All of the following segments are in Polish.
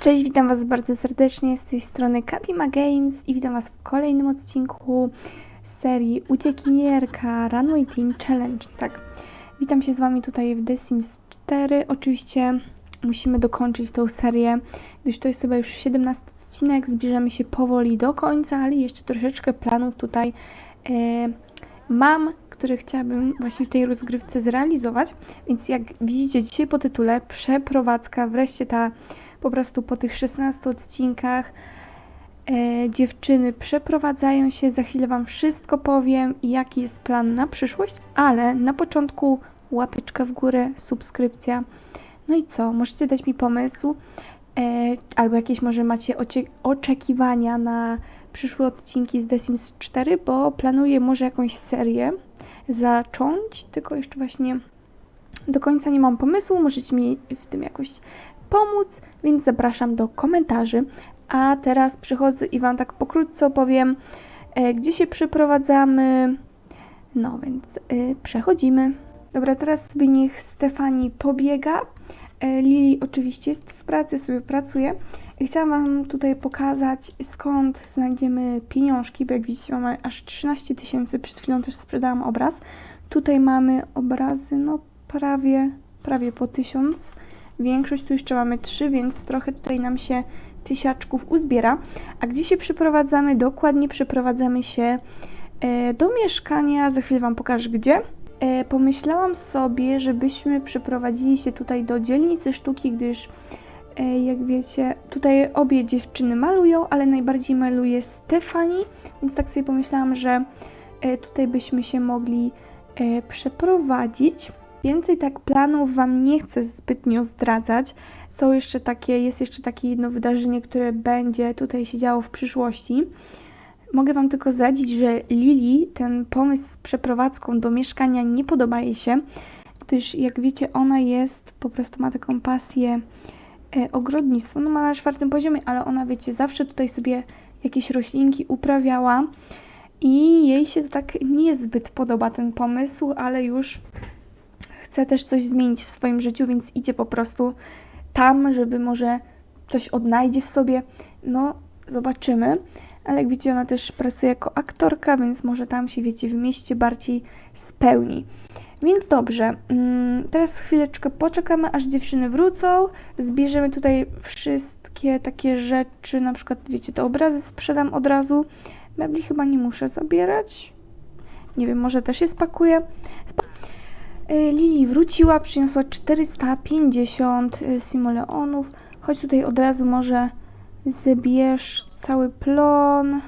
Cześć, witam Was bardzo serdecznie z tej strony Kadima Games i witam Was w kolejnym odcinku serii Uciekinierka Runway Teen Challenge. Tak, witam się z Wami tutaj w The Sims 4. Oczywiście musimy dokończyć tą serię, gdyż to jest chyba już 17 odcinek, zbliżamy się powoli do końca, ale jeszcze troszeczkę planów tutaj e, mam, które chciałabym właśnie w tej rozgrywce zrealizować. Więc jak widzicie dzisiaj po tytule, przeprowadzka, wreszcie ta po prostu po tych 16 odcinkach e, dziewczyny przeprowadzają się. Za chwilę Wam wszystko powiem jaki jest plan na przyszłość, ale na początku łapeczka w górę, subskrypcja. No i co? Możecie dać mi pomysł, e, albo jakieś może macie oczekiwania na przyszłe odcinki z The Sims 4, bo planuję może jakąś serię zacząć, tylko jeszcze właśnie do końca nie mam pomysłu. Możecie mi w tym jakoś pomóc, więc zapraszam do komentarzy. A teraz przychodzę i Wam tak pokrótce opowiem, e, gdzie się przeprowadzamy. No więc e, przechodzimy. Dobra, teraz sobie niech Stefani pobiega. E, Lili oczywiście jest w pracy, sobie pracuje. I chciałam Wam tutaj pokazać, skąd znajdziemy pieniążki, bo jak widzicie mamy aż 13 tysięcy, przed chwilą też sprzedałam obraz. Tutaj mamy obrazy, no prawie, prawie po tysiąc. Większość tu jeszcze mamy trzy, więc trochę tutaj nam się tysiaczków uzbiera. A gdzie się przeprowadzamy? Dokładnie przeprowadzamy się e, do mieszkania. Za chwilę Wam pokażę gdzie. E, pomyślałam sobie, żebyśmy przeprowadzili się tutaj do dzielnicy sztuki, gdyż e, jak wiecie, tutaj obie dziewczyny malują, ale najbardziej maluje Stefani, więc tak sobie pomyślałam, że tutaj byśmy się mogli przeprowadzić. Więcej tak planów Wam nie chcę zbytnio zdradzać. Są jeszcze takie, jest jeszcze takie jedno wydarzenie, które będzie tutaj się działo w przyszłości. Mogę Wam tylko zdradzić, że Lili ten pomysł z przeprowadzką do mieszkania nie podoba jej się, gdyż jak wiecie, ona jest, po prostu ma taką pasję e, ogrodnictwo. No ma na czwartym poziomie, ale ona, wiecie, zawsze tutaj sobie jakieś roślinki uprawiała i jej się to tak niezbyt podoba ten pomysł, ale już chce też coś zmienić w swoim życiu, więc idzie po prostu tam, żeby może coś odnajdzie w sobie. No, zobaczymy. Ale jak widzicie, ona też pracuje jako aktorka, więc może tam się, wiecie, w mieście bardziej spełni. Więc dobrze, mm, teraz chwileczkę poczekamy, aż dziewczyny wrócą. Zbierzemy tutaj wszystkie takie rzeczy, na przykład, wiecie, te obrazy sprzedam od razu. Mebli chyba nie muszę zabierać. Nie wiem, może też je spakuję. Spa Y, Lili wróciła, przyniosła 450 y, simoleonów. Chodź tutaj od razu może zbierz cały plon.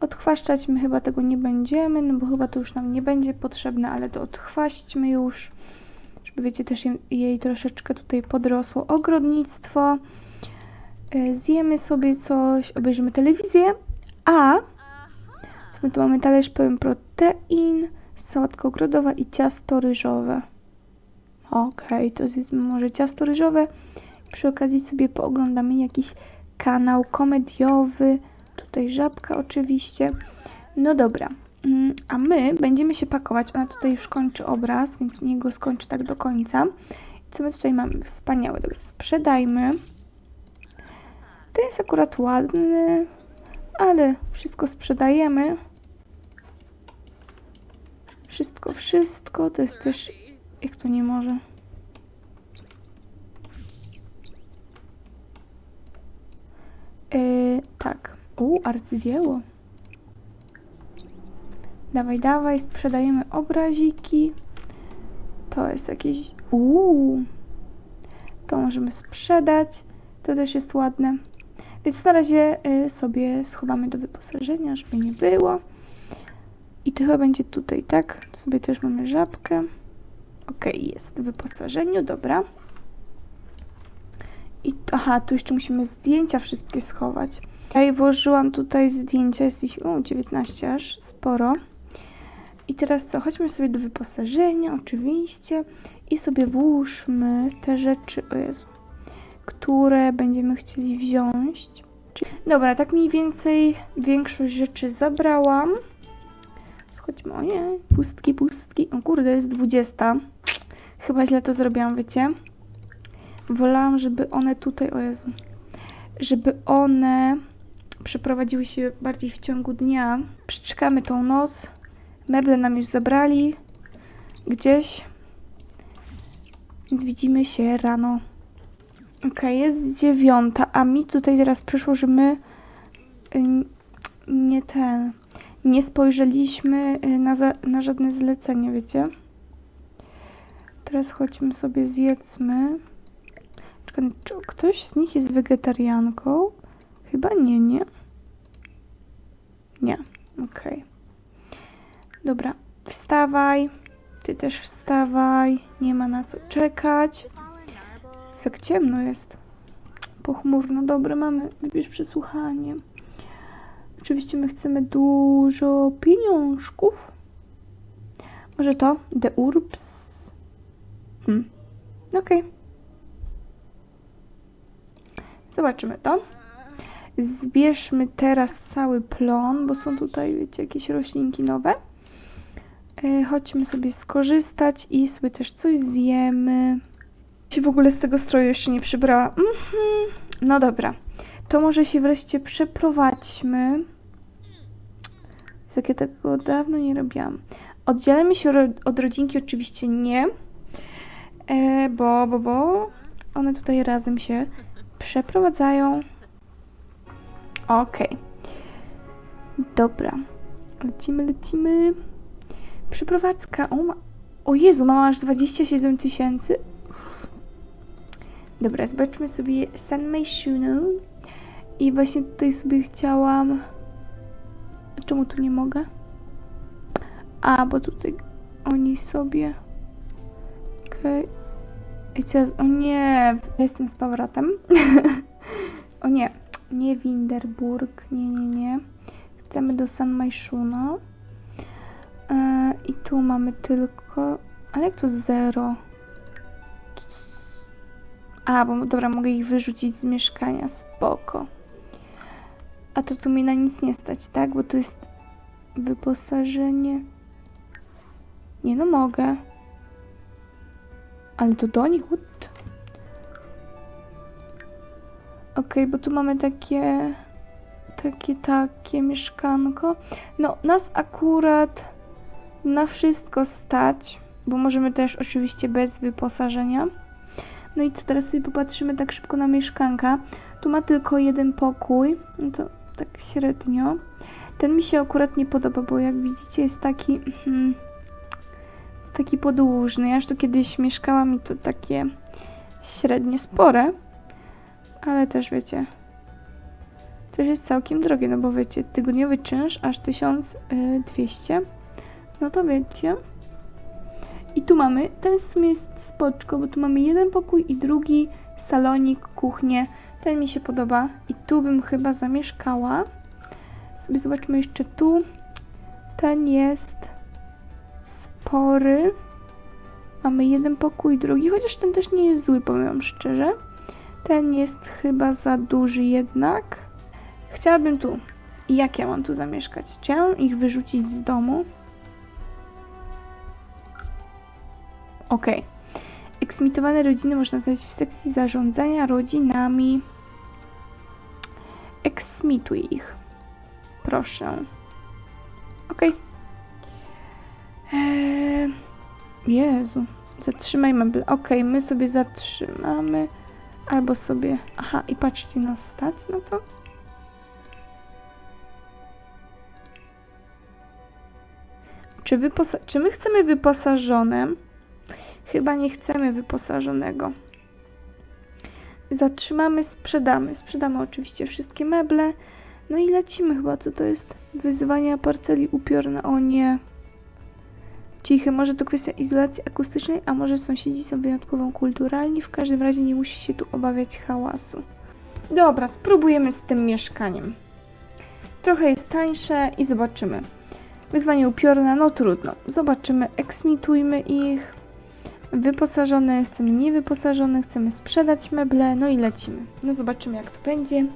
Odchwaszczać my chyba tego nie będziemy, no bo chyba to już nam nie będzie potrzebne, ale to odchwaśćmy już, żeby wiecie też jej, jej troszeczkę tutaj podrosło ogrodnictwo. Y, Zjemy sobie coś, obejrzymy telewizję, a co my tu mamy talerz pełen protein sałatka ogrodowa i ciasto ryżowe. Okej, to zjedzmy może ciasto ryżowe. Przy okazji sobie pooglądamy jakiś kanał komediowy. Tutaj żabka oczywiście. No dobra. Mm, A my będziemy się pakować. Ona tutaj już kończy obraz, więc niech go skończy tak do końca. Co my tutaj mamy? Wspaniałe. Dobra, sprzedajmy. To jest akurat ładny, ale wszystko sprzedajemy. Wszystko, wszystko. To jest też... Jak to nie może? Yy, tak. U, arcydzieło. Dawaj, dawaj, sprzedajemy obraziki. To jest jakieś... Uuu. To możemy sprzedać. To też jest ładne. Więc na razie y, sobie schowamy do wyposażenia, żeby nie było. I to chyba będzie tutaj, tak? Tu sobie też mamy żabkę. Ok, jest w wyposażeniu, dobra. I aha, tu jeszcze musimy zdjęcia wszystkie schować. Ja włożyłam tutaj zdjęcia, jest ich o, 19 aż, sporo. I teraz co? Chodźmy sobie do wyposażenia, oczywiście. I sobie włóżmy te rzeczy, o Jezu, które będziemy chcieli wziąć. Dobra, tak mniej więcej większość rzeczy zabrałam. Chodźmy, o nie, pustki, pustki. O kurde, jest 20. Chyba źle to zrobiłam, wiecie? Wolałam, żeby one tutaj, o Jezu. żeby one przeprowadziły się bardziej w ciągu dnia. Przeczekamy tą noc. Meble nam już zabrali gdzieś. Więc widzimy się rano. Okej, jest dziewiąta, a mi tutaj teraz przyszło, że my nie ten, nie spojrzeliśmy y, na, za, na żadne zlecenie, wiecie? Teraz chodźmy sobie, zjedzmy. Czekaj, czy ktoś z nich jest wegetarianką? Chyba nie, nie? Nie, okej. Dobra, wstawaj. Ty też wstawaj. Nie ma na co czekać. Jak ciemno jest. Pochmurno. Dobra, mamy. Wybierz przesłuchanie. Oczywiście my chcemy dużo pieniążków. Może to? The Urbs. Hmm. Okej. Zobaczymy to. Zbierzmy teraz cały plon, bo są tutaj, wiecie, jakieś roślinki nowe. E, chodźmy sobie skorzystać i sobie też coś zjemy. Się w ogóle z tego stroju jeszcze nie przybrała. Mhm. No dobra. To może się wreszcie przeprowadźmy. Jak ja tego dawno nie robiłam. Oddzielamy się ro- od rodzinki oczywiście nie. E, bo, bo, bo one tutaj razem się przeprowadzają. Okej. Dobra. Lecimy, lecimy. Przeprowadzka. O, ma... o Jezu, mama aż 27 tysięcy. Dobra, zobaczmy sobie San Shuno. I właśnie tutaj sobie chciałam... Czemu tu nie mogę? A, bo tutaj oni sobie... Okej. I co jest? O nie, jestem z powrotem. o nie, nie Winderburg, nie, nie, nie. Chcemy do San Majszuna. E, I tu mamy tylko... Ale jak to zero? A, bo dobra, mogę ich wyrzucić z mieszkania, spoko. A to tu mi na nic nie stać, tak? Bo tu jest wyposażenie. Nie no, mogę. Ale to do nich? What? Okej, bo tu mamy takie... Takie, takie mieszkanko. No, nas akurat na wszystko stać, bo możemy też oczywiście bez wyposażenia. No i co, teraz sobie popatrzymy tak szybko na mieszkanka. Tu ma tylko jeden pokój, no to tak średnio. Ten mi się akurat nie podoba, bo jak widzicie jest taki... mhm, taki podłużny. Ja już tu kiedyś mieszkałam i to takie średnie spore, ale też wiecie, też jest całkiem drogie, no bo wiecie, tygodniowy czynsz aż 1200, no to wiecie. I tu mamy, ten w sumie jest spoczko, bo tu mamy jeden pokój i drugi salonik, kuchnię. Ten mi się podoba i tu bym chyba zamieszkała. Sobie zobaczmy jeszcze tu. Ten jest spory. Mamy jeden pokój, drugi, chociaż ten też nie jest zły, powiem wam szczerze. Ten jest chyba za duży jednak. Chciałabym tu. I jak ja mam tu zamieszkać? Mam ich wyrzucić z domu? Okej. Eksmitowane rodziny można znaleźć w sekcji zarządzania rodzinami. Eksmituj ich. Proszę. Okej. Eee, Jezu. Zatrzymaj mebel. Okej, my sobie zatrzymamy. Albo sobie... Aha, i patrzcie na stać, no to... Czy, wyposa- czy my chcemy wyposażone? Chyba nie chcemy wyposażonego. Zatrzymamy, sprzedamy. Sprzedamy oczywiście wszystkie meble. No i lecimy chyba, co to jest? Wyzwania parceli upiorne. O nie. Cichy, może to kwestia izolacji akustycznej, a może sąsiedzi są wyjątkowo kulturalni. W każdym razie nie musi się tu obawiać hałasu. Dobra, spróbujemy z tym mieszkaniem. Trochę jest tańsze i zobaczymy. Wyzwanie upiorne, no trudno. Zobaczymy, eksmitujmy ich. Wyposażone, chcemy niewyposażone, chcemy sprzedać meble, no i lecimy. No zobaczymy jak to będzie.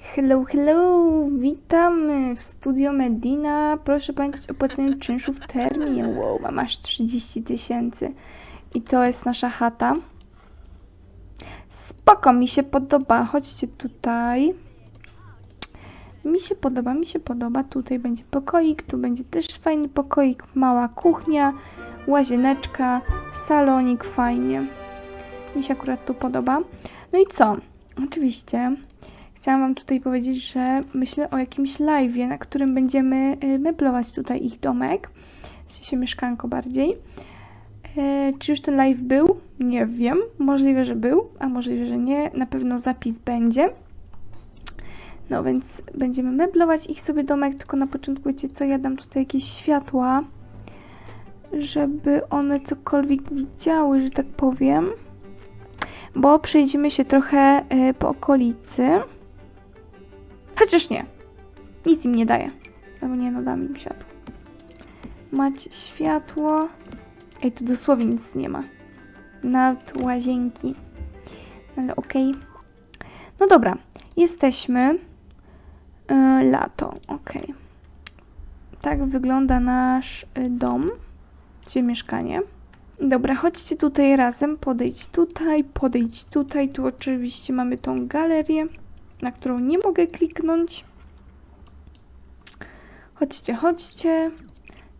Hello, hello! Witamy w studio Medina. Proszę pamiętać o płaceniu czynszu w terminie. Wow, mam aż 30 tysięcy. I to jest nasza chata. Spoko, mi się podoba. Chodźcie tutaj. Mi się podoba, mi się podoba. Tutaj będzie pokoik, tu będzie też fajny pokoik, mała kuchnia, łazieneczka, salonik, fajnie. Mi się akurat tu podoba. No i co? Oczywiście chciałam Wam tutaj powiedzieć, że myślę o jakimś live'ie, na którym będziemy y, meblować tutaj ich domek. W sensie mieszkanko bardziej. E, czy już ten live był? Nie wiem. Możliwe, że był, a możliwe, że nie. Na pewno zapis będzie. No więc będziemy meblować ich sobie domek, tylko na początku wiecie co, ja dam tutaj jakieś światła, żeby one cokolwiek widziały, że tak powiem. Bo przejdziemy się trochę y, po okolicy. Chociaż nie. Nic im nie daje. Albo nie, no dam im światło. Macie światło. Ej, tu dosłownie nic nie ma. Nawet łazienki. Ale okej. No dobra, jesteśmy. Yy, lato, okej. Tak wygląda nasz y, dom, czy mieszkanie. Dobra, chodźcie tutaj razem, podejdź tutaj, podejdź tutaj. Tu oczywiście mamy tą galerię, na którą nie mogę kliknąć. Chodźcie, chodźcie.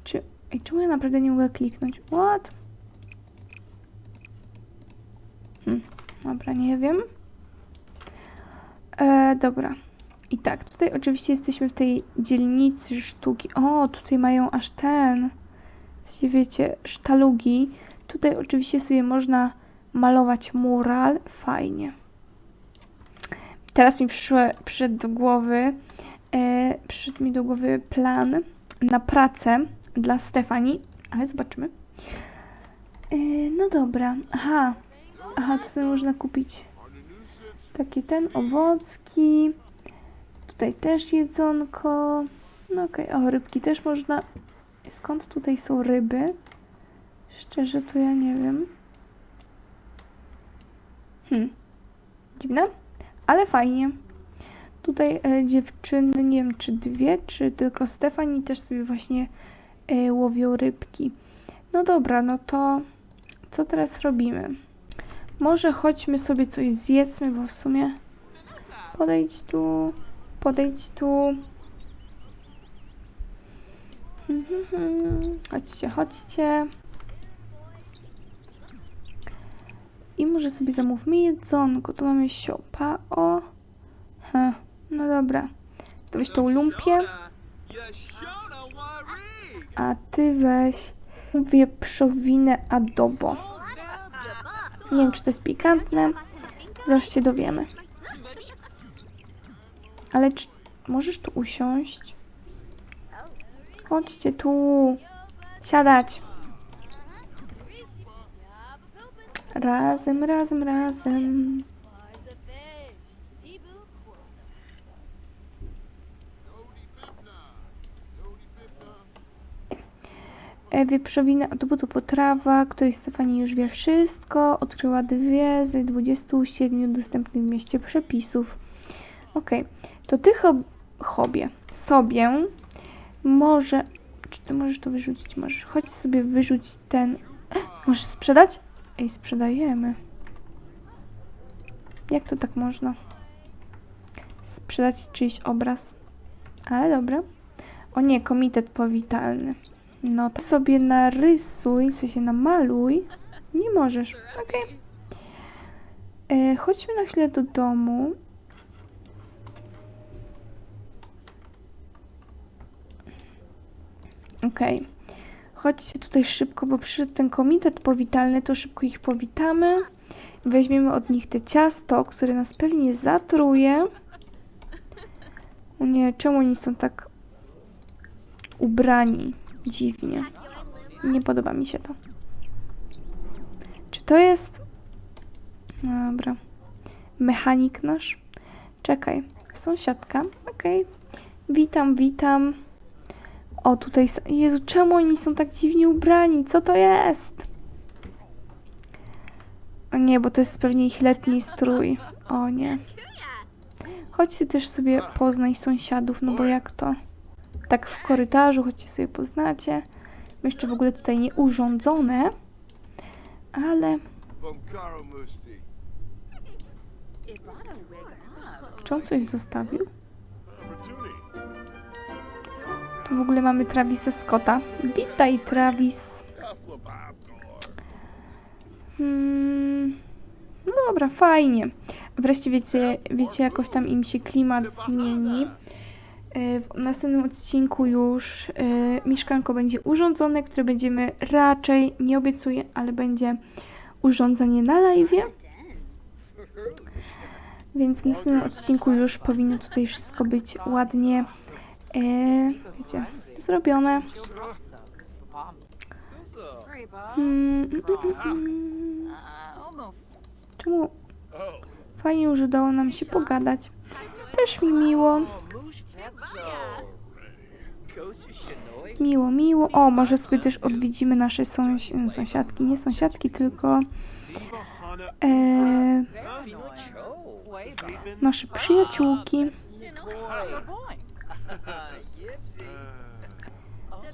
Czy... Ej, czemu ja naprawdę nie mogę kliknąć? What? Hm, dobra, nie wiem. E, dobra. I tak, tutaj oczywiście jesteśmy w tej dzielnicy sztuki. O, tutaj mają aż ten, wiecie, sztalugi. Tutaj oczywiście sobie można malować mural. Fajnie. Teraz mi przyszedł do głowy, e, przyszedł mi do głowy plan na pracę dla Stefani, ale zobaczymy. E, no dobra, aha, aha, co sobie można kupić? Taki ten, owocki. Tutaj też jedzonko. No okej, o rybki też można. Skąd tutaj są ryby? Szczerze to ja nie wiem. Hmm. Dziwne, ale fajnie. Tutaj e, dziewczyny, nie wiem czy dwie, czy tylko Stefani też sobie właśnie e, łowią rybki. No dobra, no to co teraz robimy? Może chodźmy sobie coś zjedzmy, bo w sumie podejdź tu, podejdź tu. Chodźcie, chodźcie. I może sobie zamówmy jedzonko. Tu mamy siopa, o. Heh, no dobra. To weź tą lumpię, a ty weź wieprzowinę adobo. Nie wiem, czy to jest pikantne. Zaraz się dowiemy. Ale czy możesz tu usiąść? Chodźcie tu. Siadać. Razem, razem, razem. Wieprzowina to była to potrawa, której Stefani już wie wszystko. Odkryła dwie z 27 dostępnych w mieście przepisów. Okej, to ty hob hobie sobie może... Czy ty możesz to wyrzucić? Możesz. Chodź sobie wyrzuć ten... Możesz sprzedać? Ej, sprzedajemy. Jak to tak można? Sprzedać czyjś obraz. Ale dobra. O nie, komitet powitalny. No to sobie narysuj, w sensie namaluj. Nie możesz. Okej. E, Chodźmy na chwilę do domu. Okej. Chodźcie tutaj szybko, bo przyszedł ten komitet powitalny, to szybko ich powitamy. Weźmiemy od nich te ciasto, które nas pewnie zatruje. Nie, czemu oni są tak ubrani dziwnie? Nie podoba mi się to. Czy to jest... Dobra. Mechanik nasz? Czekaj. Sąsiadka. Okej. Witam, witam. O, tutaj... Jezu, czemu oni są tak dziwnie ubrani? Co to jest? O nie, bo to jest pewnie ich letni strój. O nie. Chodźcie też sobie poznaj sąsiadów, no bo jak to? Tak w korytarzu, chodźcie sobie poznacie. Jeszcze w ogóle tutaj nie urządzone. Ale. Czy on coś zostawił? W ogóle mamy Travisa Scotta. Witaj, Travis. Hmm, no dobra, fajnie. Wreszcie wiecie, wiecie, jakoś tam im się klimat zmieni. E, W następnym odcinku już e, mieszkanko będzie urządzone, które będziemy raczej, nie obiecuję, ale będzie urządzenie na live. Więc w następnym odcinku już powinno tutaj wszystko być ładnie, e, wiecie, zrobione. Mm, mm, mm, mm. Czemu fajnie, że udało nam się pogadać. Też mi miło, miło, miło. O, może sobie też odwiedzimy nasze sąsi sąsiadki, nie sąsiadki, tylko e, nasze przyjaciółki.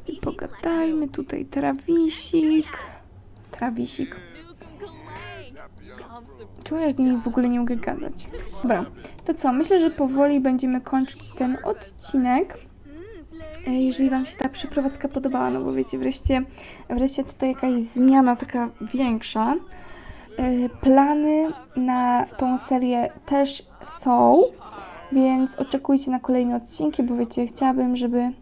I pogadajmy tutaj trawisik. Trawisik. Czemu ja z nimi w ogóle nie mogę gadać? Dobra, to co? Myślę, że powoli będziemy kończyć ten odcinek. E, Jeżeli Wam się ta przeprowadzka podobała, no bo wiecie, wreszcie, wreszcie tutaj jakaś zmiana taka większa. E, Plany na tą serię też są, więc oczekujcie na kolejne odcinki, bo wiecie, chciałabym, żeby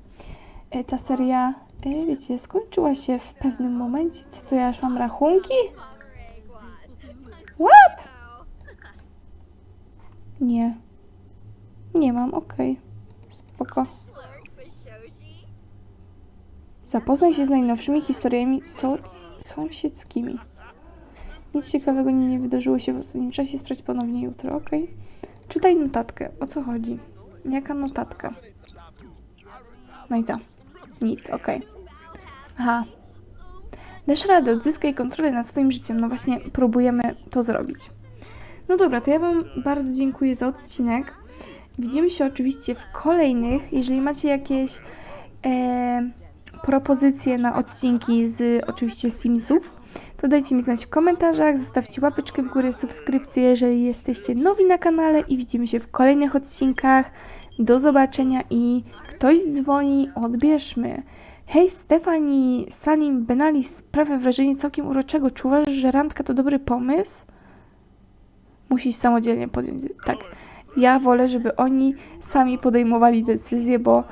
e, ta seria, e, wiecie, skończyła się w pewnym momencie. Co to ja już mam rachunki? What? Nie. Nie mam, okej. Spoko. Zapoznaj się z najnowszymi historiami so sąsiedzkimi. Nic ciekawego nie wydarzyło się w ostatnim czasie. Sprawdź ponownie jutro, okej? Czytaj notatkę. O co chodzi? Jaka notatka? No i co? Nic, okej. Aha. Dasz radę, odzyskaj kontrolę nad swoim życiem. No właśnie, próbujemy to zrobić. No dobra, to ja Wam bardzo dziękuję za odcinek. Widzimy się oczywiście w kolejnych. Jeżeli macie jakieś e, propozycje na odcinki z oczywiście Simsów, to dajcie mi znać w komentarzach, zostawcie łapeczkę w górę, subskrypcję, jeżeli jesteście nowi na kanale i widzimy się w kolejnych odcinkach. Do zobaczenia i ktoś dzwoni, odbierzmy. Hej Stefani, Salim Benali sprawia wrażenie całkiem uroczego. Czy uważasz, że randka to dobry pomysł? Musisz samodzielnie podjąć. Tak. Ja wolę, żeby oni sami podejmowali decyzje, bo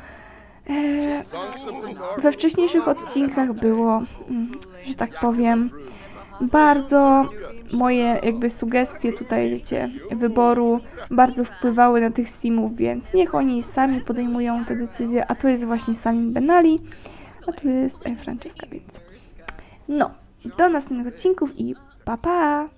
we wcześniejszych odcinkach było, mm, że tak powiem, bardzo moje jakby sugestie tutaj, wiecie, wyboru bardzo wpływały na tych simów, więc niech oni sami podejmują te decyzje, a to jest właśnie Salim Benali, a tu jest e, Francesca, więc no, do następnych odcinków i pa pa!